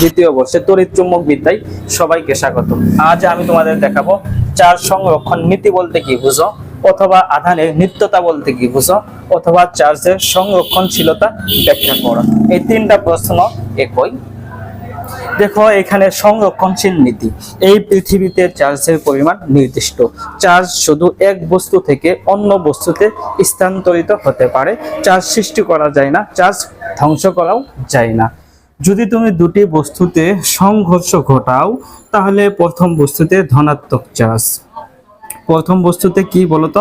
দ্বিতীয় বর্ষে তড়িৎ চুম্বক বিদ্যায় সবাইকে স্বাগত। আজ আমি তোমাদের দেখাবো চার্জ সংরক্ষণ নীতি বলতে কি বুঝো, অথবা আধানের নিত্যতা বলতে কি বুঝো, অথবা চার্জের সংরক্ষণশীলতা ব্যাখ্যা করো। এই তিনটা প্রশ্ন একই। দেখো, এখানে সংরক্ষণশীল নীতি। এই পৃথিবীতে চার্জের পরিমাণ নির্দিষ্ট। চার্জ শুধু এক বস্তু থেকে অন্য বস্তুতে স্থানান্তরিত হতে পারে। চার্জ সৃষ্টি করা যায় না চার্জ ধ্বংস করাও যায় না। যদি তুমি দুটি বস্তুতে সংঘর্ষ ঘটাও, তাহলে প্রথম বস্তুতে ধনাত্মক চার্জ। প্রথম বস্তুতে কি বলতো?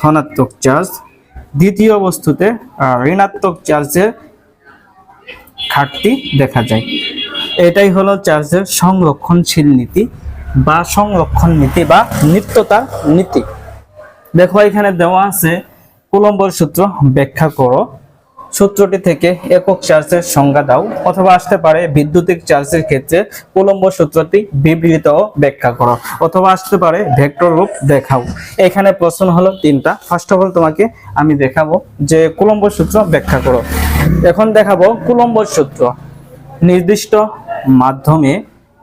ধনাত্মক চার্জ। দ্বিতীয় বস্তুতে ঋণাত্মক চার্জের ঘাটতি দেখা যায়। এটাই হলো চার্জের সংরক্ষণশীল নীতি বা সংরক্ষণ নীতি বা নিত্যতার নীতি। দেখো এখানে দেওয়া আছে কুলম্বর সূত্র ব্যাখ্যা করো। সূত্রটি থেকে একক চার্জের সংজ্ঞা দাও, অথবা আসতে পারে বিদ্যুতিক চার্জের ক্ষেত্রে কুলম্ব সূত্রটি বিবৃত ও ব্যাখ্যা করো, অথবা আসতে পারে ভেক্টর রূপ দেখাও। এখানে প্রশ্ন হলো তিনটা। ফার্স্ট অফ অল তোমাকে আমি দেখাবো যে কুলম্ব সূত্র ব্যাখ্যা করো। এখন দেখাবো কুলম্ব সূত্র। নির্দিষ্ট মাধ্যমে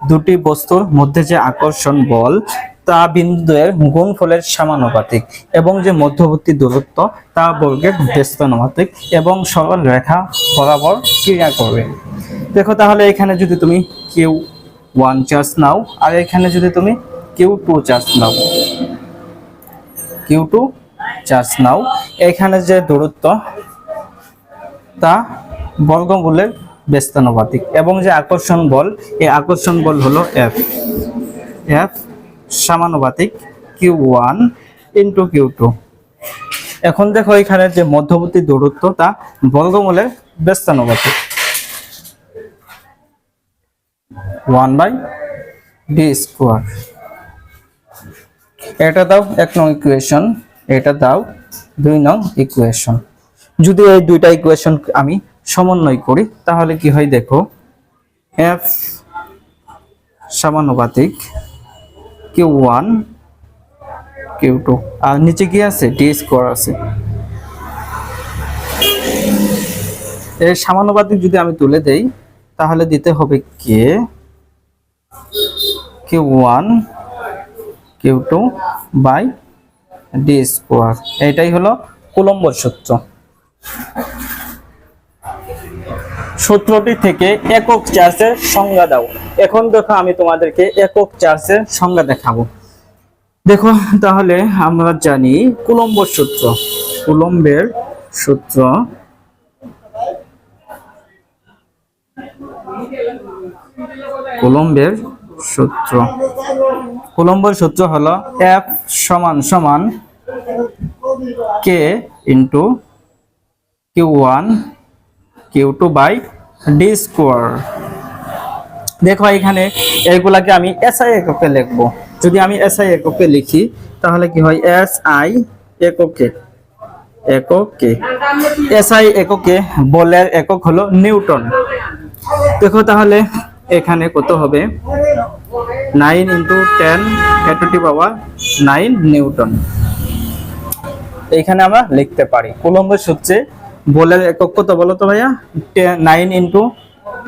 দুটি বস্তুর মধ্যে যে আকর্ষণ বল তা বিন্দুদের গুণফলের সমানুপাতিক এবং যে মধ্যবর্তী দূরত্ব, তা বর্গের ব্যস্তানুপাতিক এবং সরল রেখা বরাবর ক্রিয়া করবে। দেখো তাহলে এখানে যদি তুমি কিউ ওয়ান চার্জ নাও, আর এখানে যদি তুমি কিউ টু চার্জ নাও, কিউ টু চার্জ নাও, এখানে যে দূরত্ব, তা বর্গমূলের ব্যস্তানুপাতিক এবং যে আকর্ষণ বল, এই আকর্ষণ বল হলো এফ এফ সমানুপাতিক Q one into Q two. এখন দেখো এখানে যে মধ্যবর্তী দূরত্ব তা বর্গমূলের ব্যস্তানুপাতিক। One by D square. এটা দাও এক নং ইকুয়েশন, এটা দাও দুই নং ইকুয়েশন। যদি এই দুইটা ইকুয়েশন আমি সমন্বয় করি, তাহলে কি হয় দেখো, এফ সমানুপাতিক কিউ ওয়ান কিউ টু আর নিচে কি আছে? ডি স্কোয়ার আছে। এর সমানুপাতিক যদি আমি তুলে দেই, তাহলে দিতে হবে K Q one Q two by D square এটাই হলো কুলম্বর সূত্র। সূত্রটি থেকে একক চার্জের সংজ্ঞা দাও। এখন দেখো আমি তোমাদেরকে একক চার্জের সংজ্ঞা দেখাবো। দেখো, তাহলে আমরা জানি কুলম্ব সূত্র। কুলম্বের সূত্র কুলম্বের সূত্র। কুলম্বের সূত্র হলো এফ সমান সমান K into Q one Q two by D square. দেখো এখানে এগুলাকে আমি এসআই এককে লিখব। যদি আমি এসআই এককে লিখি, তাহলে কি হয়? এস আই এককে এককে। এসআই এককে বলের একক হলো নিউটন। দেখো তাহলে এখানে কত হবে? Nine into ten to the power nine newton. এইখানে আমরা লিখতে পারি। কুলম্বের সূত্রে বলের একক কত বলো তো ভাইয়া? নাইন ইন্টু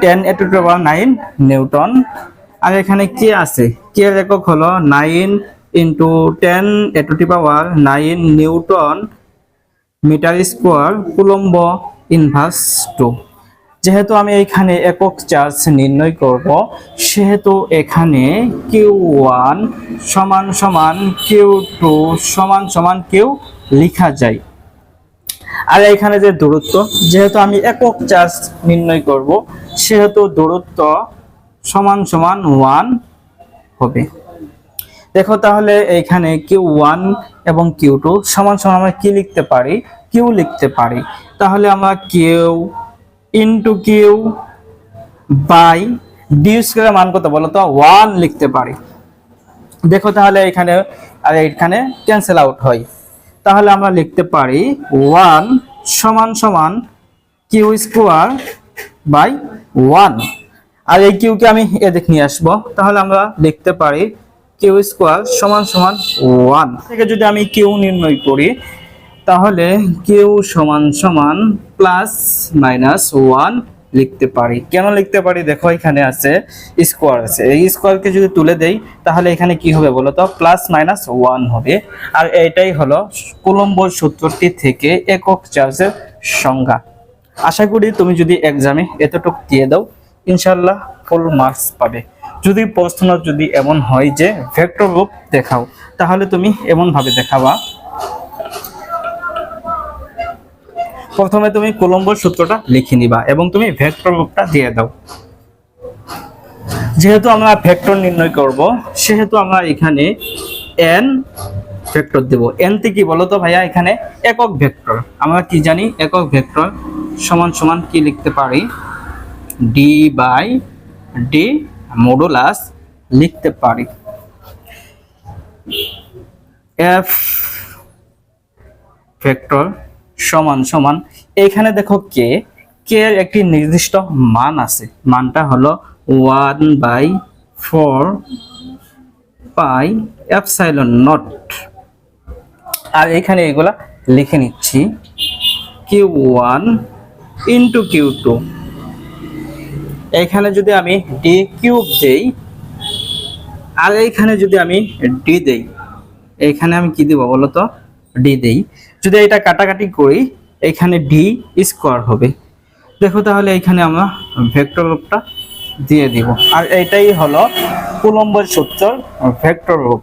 টেন এ টু পাওয়ার নাইন নিউটন। আর এখানে কে আছে? কে একক হলো nine into ten A to power nine newton metre square coulomb inverse two যেহেতু আমি এখানে একক চার্জ নির্ণয় করব, সেহেতু এখানে কিউ ওয়ান সমান সমান কিউ টু সমান সমান কিউ লেখা যায়। আর এখানে যে দূরত্ব, যেহেতু আমি একক চার্জ নির্ণয় করব, সেহেতু দূরত্ব সমান সমান ওয়ান হবে। দেখো তাহলে এখানে কিউ ওয়ান এবং কিউ টু সমান সমান আমরা কি লিখতে পারি? কিউ লিখতে পারি। তাহলে আমরা Q into Q by D square মান কত বলো তো ওয়ান লিখতে পারি। দেখো তাহলে এখানে, আর এখানে ক্যান্সেল আউট হয়। তাহলে আমরা লিখতে পারি ওয়ান সমান সমান কিউ স্কোয়ার বাই ওয়ান। আর এই কিউকে আমি এদিক নিয়ে আসব। তাহলে আমরা লিখতে পারি কিউ স্কোয়ার সমান সমান ওয়ান। থেকে যদি আমি কিউ নির্ণয় করি, তাহলে কিউ সমান সমান প্লাস মাইনাস ওয়ান লিখতে পারি। কেন লিখতে পারি? দেখো, এখানে আছে স্কোয়ার আছে। এই স্কোয়ারকে যদি তুলে দেই, তাহলে এখানে কি হবে বলো তো? প্লাস মাইনাস ওয়ান হবে। আর এটাই হলো কুলম্বর সূত্রটি থেকে একক চার্জের সংজ্ঞা। আশা করি তুমি যদি এক্সামে এতটুকু দিয়ে দাও ইনশাল্লাহ ফুল মার্কস পাবে। যদি প্রশ্ন যদি এমন হয় যে ভেক্টর রূপ দেখাও, তাহলে তুমি এমন ভাবে দেখাবা। প্রথমে তুমি কোলম্বোর সূত্রটা লিখে নিবা এবং তুমি ভেক্টর রূপটা দিয়ে দাও। যেহেতু আমরা ভেক্টর নির্ণয় করব, সেহেতু আমরা এখানে এন ভেক্টর দেব। এন তে কি বলতো ভাইয়া? এখানে একক ভেক্টর। আমরা কি জানি? একক ভেক্টর সমান সমান কি লিখতে পারি? ডি বাই ডি মডুলাস লিখতে পারি। এফ ভেক্টর সমান সমান। এইখানে দেখো কে কে এর একটি নির্দিষ্ট মান আছে। মানটা হলো one by four pi epsilon naught. আর এখানে এগুলা লিখে নিচ্ছি। Q one into Q two. এখানে যদি আমি ডি কিউব দেই, আর এইখানে যদি আমি ডি দেই এখানে আমি কি দিব বলো তো ডি দেই। যদি এটা কাটাকাটি করি, এখানে ডি স্কোয়ার হবে। দেখো তাহলে এখানে আমরা ভেক্টর রূপটা দিয়ে দিব। আর এটাই হলো কুলম্বের সূত্র ভেক্টর রূপ।